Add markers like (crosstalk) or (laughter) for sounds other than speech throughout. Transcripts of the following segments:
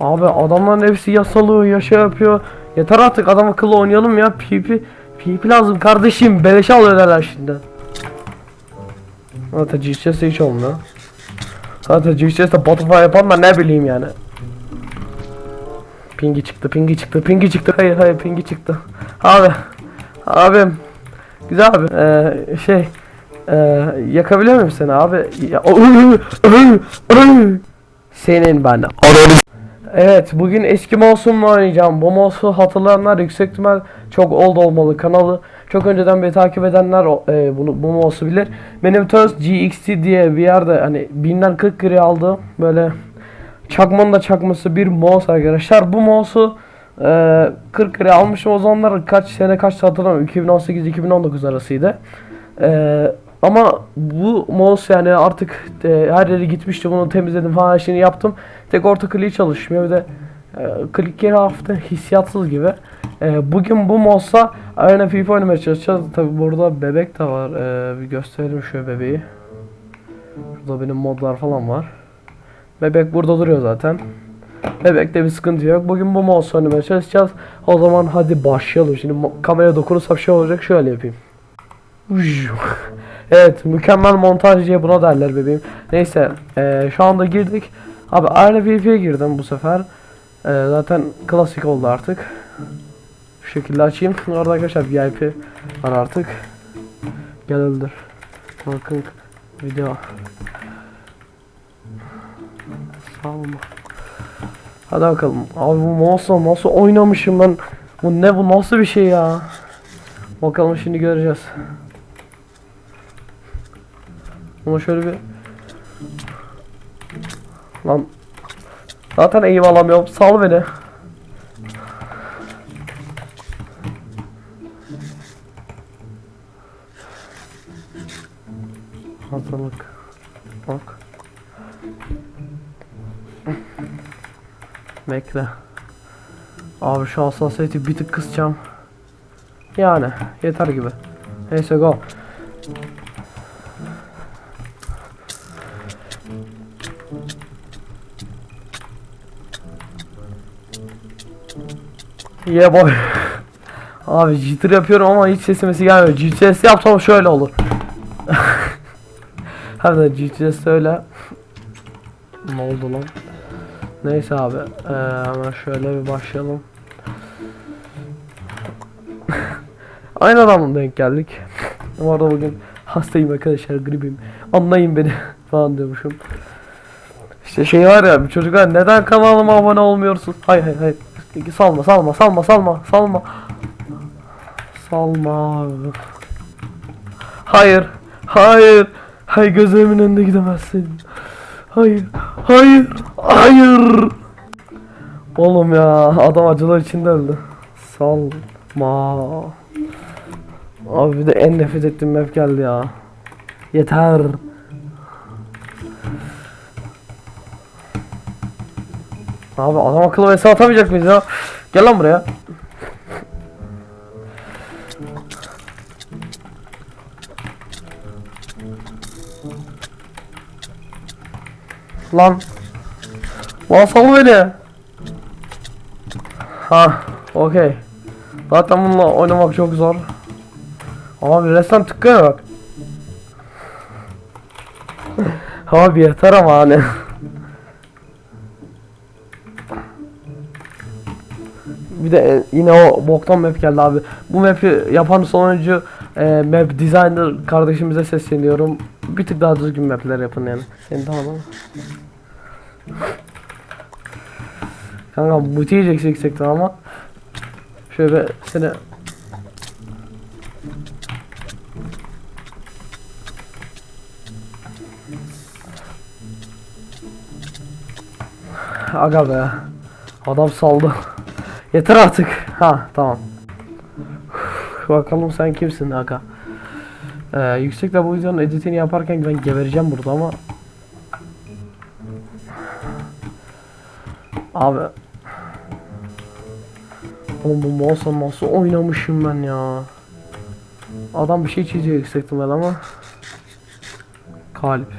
Abi adamların hepsi yasalıyor, yaşa yapıyor. Yeter artık adam akıllı oynayalım ya. PP PP lazım kardeşim. Beleşe alıyorlar şimdi. Zaten GCS'de hiç olmuyor. Zaten GCS'de butterfly yapan da ne bileyim yani. Pingi çıktı, pingi çıktı, pingi çıktı. Hayır hayır pingi çıktı. Abi. Abim. Güzel abi. Ee, şey. Ee, yakabiliyor muyum seni abi? Ya, Senin ben. Evet bugün eski mouse'umla oynayacağım. Bu mouse'u hatırlayanlar yüksek ihtimal çok old olmalı kanalı. Çok önceden beri takip edenler e, bunu bu mouse'u bilir. Benim Töz GXT diye bir yerde hani binden 40 liraya aldığım böyle çakmanın da çakması bir mouse arkadaşlar. Bu mouse'u e, 40 liraya almışım o zamanlar kaç sene kaç hatırlamıyorum 2018-2019 arasıydı. E, ama bu mouse yani artık e, her yere gitmişti bunu temizledim falan her şeyini yaptım. Tek orta kliği çalışmıyor bir de e, klik yeri hafiften hissiyatsız gibi. E, bugün bu mouse'la aynı FIFA oynamaya çalışacağız. Tabi burada bebek de var. E, bir gösterelim şöyle bebeği. Burada benim modlar falan var. Bebek burada duruyor zaten. Bebekte bir sıkıntı yok. Bugün bu mouse oynamaya çalışacağız. O zaman hadi başlayalım. Şimdi kameraya dokunursam şey olacak. Şöyle yapayım. (laughs) Evet mükemmel montaj diye buna derler bebeğim. Neyse eee, şu anda girdik. Abi aynı VIP'ye girdim bu sefer. Eee, zaten klasik oldu artık. Şu şekilde açayım. (laughs) Orada arkadaşlar VIP var artık. Gel öldür. Bakın video. Sağ olun. Hadi bakalım. Abi bu mouse'la nasıl oynamışım ben. Bu ne bu nasıl bir şey ya. Bakalım şimdi göreceğiz. Ama şöyle bir Lan Zaten eğim alamıyorum. Sal beni. Hazırlık. Bak. Bekle. Abi şu hassasiyeti bir tık kısacağım. Yani yeter gibi. Neyse go. Yeah boy. Abi jitter yapıyorum ama hiç sesimesi gelmiyor. GTS yapsam şöyle olur. (laughs) Hadi GTS öyle. Ne oldu lan? Neyse abi. Ee, hemen şöyle bir başlayalım. (laughs) Aynı adamla denk geldik. Bu arada bugün hastayım arkadaşlar gripim. Anlayın beni (laughs) falan diyormuşum. İşte şey var ya bir çocuklar neden kanalıma abone olmuyorsun? Hayır hayır hayır. Salma salma salma salma salma. Salma. Hayır. Hayır. Hayır gözlerimin önünde gidemezsin. Hayır. Hayır. Hayır. Oğlum ya adam acılar içinde öldü. Salma. Abi bir de en nefret ettiğim map geldi ya. Yeter. Abi adam akıllı vs atamayacak mıyız ya? Gel lan buraya. Lan. Lan sal beni. Ha, okey. Zaten bununla oynamak çok zor. Abi resmen tıkkaya bak. (laughs) Abi yeter ama hani. Bir de e, yine o boktan map geldi abi. Bu map'i yapan sonuncu e, map designer kardeşimize sesleniyorum. Bir tık daha düzgün map'ler yapın yani. Seni tamam ama. Kanka muti yiyeceksin ama. Şöyle seni Aga be. Adam saldı. Yeter artık. Ha tamam. Bakalım sen kimsin aga. Ee, yüksekte bu videonun editini yaparken ben gebereceğim burada ama. Abi. Oğlum bu mouse'la nasıl oynamışım ben ya. Adam bir şey çiziyor yüksekten ama. Kalp.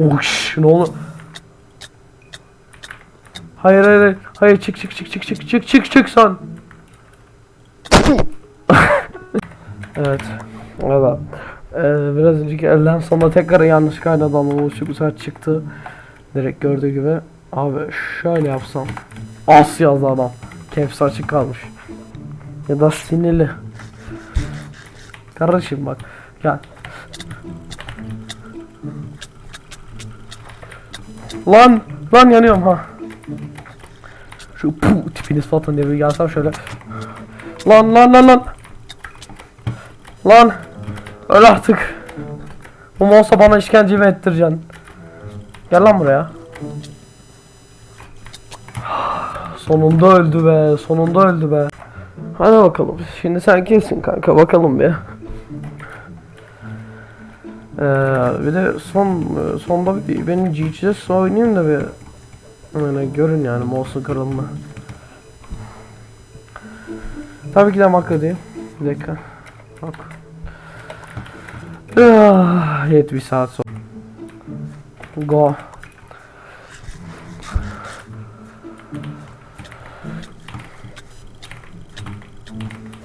Uş, ne olur? Hayır hayır hayır. Çık çık çık çık çık çık çık çık sen. (laughs) evet. Evet. Ee, biraz önceki elden sonra tekrar yanlış kaynadı ama o çok güzel çıktı. Direkt gördüğü gibi. Abi şöyle yapsam. As yazdı adam. Kepsi açık kalmış. Ya da sinirli. Kardeşim bak. Gel. Lan lan yanıyorum ha. Şu puh tipiniz falan diye bir gelsem şöyle. Lan lan lan lan. Lan. Öl artık. Bu olsa bana işkence mi ettireceksin? Gel lan buraya. Sonunda öldü be. Sonunda öldü be. Hadi bakalım. Şimdi sen kesin kanka bakalım bir. Ee, bir de son sonda bir, benim GGS oynayayım da bir yani görün yani mouse'un kralını. Tabii ki de makro değil. Bir dakika. Bak. Ah, 70 saat sonra. Go.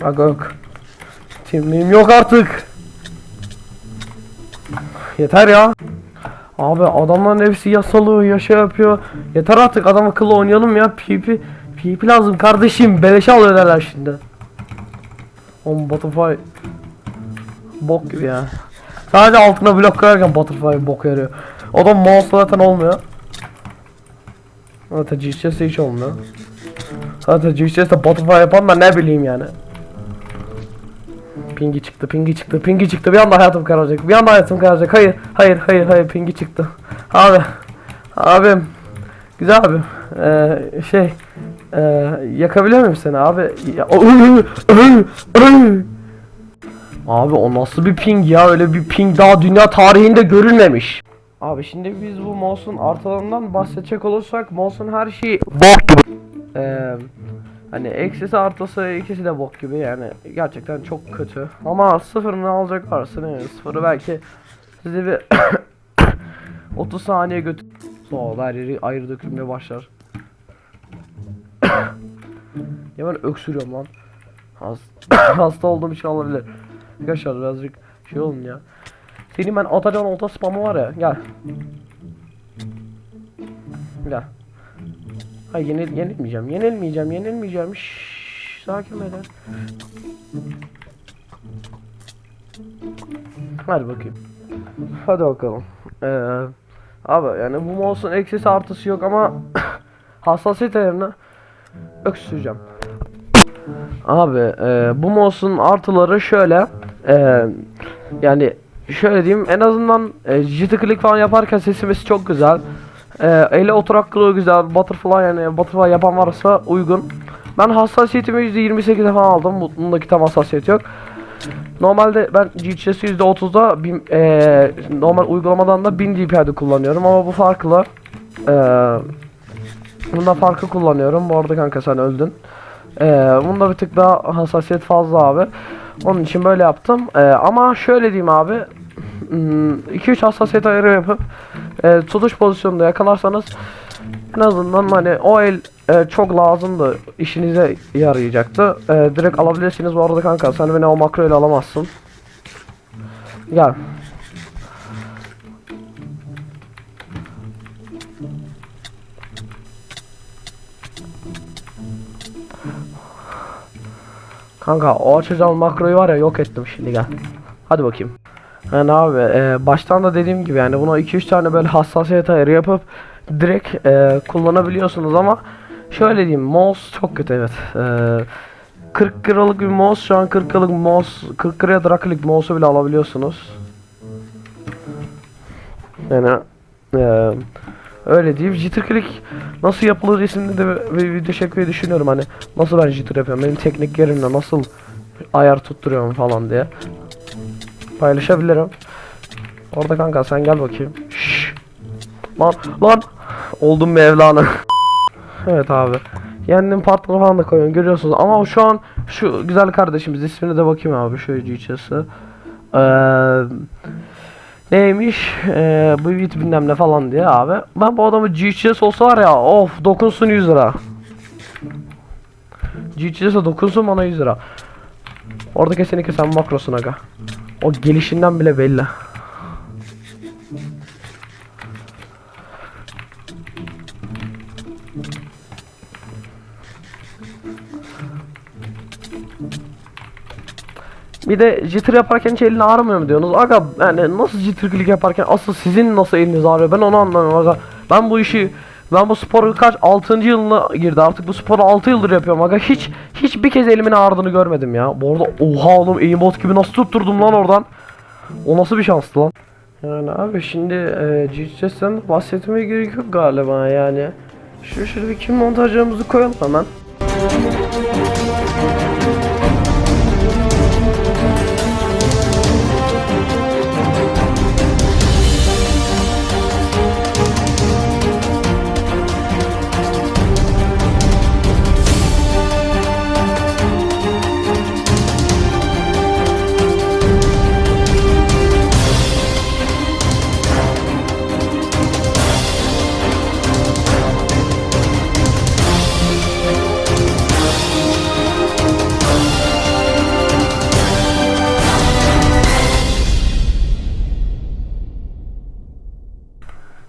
Bak yok. Timliğim yok artık. Yeter ya. Abi adamların hepsi yasalıyor, yaşa yapıyor. Yeter artık adam akıllı oynayalım ya. PP PP lazım kardeşim. Beleşe alıyor derler şimdi. On Butterfly bok gibi ya. Sadece altına blok koyarken Butterfly bok yarıyor. O da mouse zaten olmuyor. Zaten GCS'de hiç olmuyor. Zaten GCS'de Butterfly yapan ben ne bileyim yani. Pingi çıktı, pingi çıktı, pingi çıktı. Bir anda hayatım kararacak. Bir anda hayatım kararacak. Hayır, hayır, hayır, hayır. Pingi çıktı. Abi, abim, güzel abim. Ee, şey, ee, yakabiliyor muyum seni abi? Ya, abi o nasıl bir ping ya? Öyle bir ping daha dünya tarihinde görülmemiş. Abi şimdi biz bu mouse'un artılarından bahsedecek olursak mouse'un her şeyi bok gibi. Ee, Hani eksisi artısı ikisi de bok gibi yani gerçekten çok kötü. Ama sıfırını alacak varsa sıfırı belki sizi bir (coughs) 30 saniye götür. Sonra her yeri ayrı dökülmeye başlar. (coughs) ya ben öksürüyorum lan. Has (coughs) hasta olduğum için olabilir. Arkadaşlar birazcık şey olun ya. Senin ben atacağın olta spamı var ya gel. Gel. Hayır yenil yenilmeyeceğim. Yenilmeyeceğim. Yenilmeyeceğim. Şşş, sakin beyler. Hadi bakayım. Hadi bakalım. Ee, abi yani bu mouse'un eksisi artısı yok ama (coughs) hassasiyet ayarını öksüreceğim. Abi e, bu mouse'un artıları şöyle. E, yani şöyle diyeyim en azından e, jitter click falan yaparken sesimiz çok güzel. Ee, ele oturak kılığı güzel. Butterfly yani butterfly yapan varsa uygun. Ben hassasiyetimi %28'e falan aldım. Bundaki tam hassasiyet yok. Normalde ben GHS %30'da bin, ee, normal uygulamadan da 1000 dpi'de kullanıyorum ama bu farklı. Ee, bunda farkı kullanıyorum. Bu arada kanka sen öldün. Ee, bunda bir tık daha hassasiyet fazla abi. Onun için böyle yaptım. Ee, ama şöyle diyeyim abi. 2-3 hassasiyet ayarı yapıp e, tutuş pozisyonunda yakalarsanız en azından hani o el e, çok lazımdı işinize yarayacaktı e, direkt alabilirsiniz bu arada kanka sen beni o makro ile alamazsın gel Kanka o açacağım makroyu var ya yok ettim şimdi gel. Hadi bakayım. Yani abi e, baştan da dediğim gibi yani buna 2-3 tane böyle hassasiyet ayarı yapıp direkt e, kullanabiliyorsunuz ama şöyle diyeyim mouse çok kötü evet. E, 40 liralık bir mouse şu an 40 liralık mouse 40 liraya Dracolik mouse'u bile alabiliyorsunuz. Yani e, öyle diyeyim jitter click nasıl yapılır isimli de bir video çekmeyi düşünüyorum hani nasıl ben jitter yapıyorum benim teknik yerimle nasıl ayar tutturuyorum falan diye. Paylaşabilirim. Orada kanka sen gel bakayım. Şşş. Lan lan. Oldum Mevlana. (laughs) evet abi. Yendim patlı falan da koyuyorum görüyorsunuz ama şu an şu güzel kardeşimiz ismine de bakayım abi şu GCS'i. Eee Neymiş? Eee bu bit bilmem ne falan diye abi. Ben bu adamı GCS olsa var ya of dokunsun 100 lira. GCS'e dokunsun bana 100 lira. Orada kesinlikle sen makrosun aga. O gelişinden bile belli. Bir de jitter yaparken hiç elini ağrımıyor mu diyorsunuz? Aga yani nasıl jitter click yaparken asıl sizin nasıl eliniz ağrıyor ben onu anlamıyorum aga. Ben bu işi ben bu sporu kaç 6. yılına girdi artık bu sporu 6 yıldır yapıyorum aga hiç hiç bir kez elimin ağrıdığını görmedim ya. Bu arada oha oğlum aimbot gibi nasıl tutturdum lan oradan. O nasıl bir şanstı lan. Yani abi şimdi e, GCS'den bahsetmeye gerek yok galiba yani. Şu şöyle bir kim montajlarımızı koyalım hemen.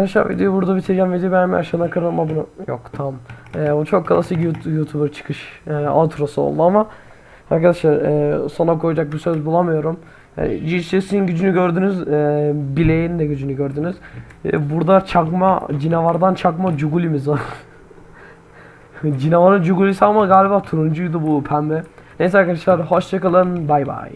Arkadaşlar videoyu burada bitireceğim. Videoyu beğenmeyi aşağıdan kanalıma abone Yok tamam. Ee, o çok klasik YouTube- YouTuber çıkış e, outrosu oldu ama Arkadaşlar e, sona koyacak bir söz bulamıyorum. Yani GCS'in gücünü gördünüz. E, bileğin de gücünü gördünüz. E, burada çakma cinavardan çakma cugulimiz var. (laughs) Cinavarın cugulisi ama galiba turuncuydu bu pembe. Neyse arkadaşlar hoşçakalın. Bay bay.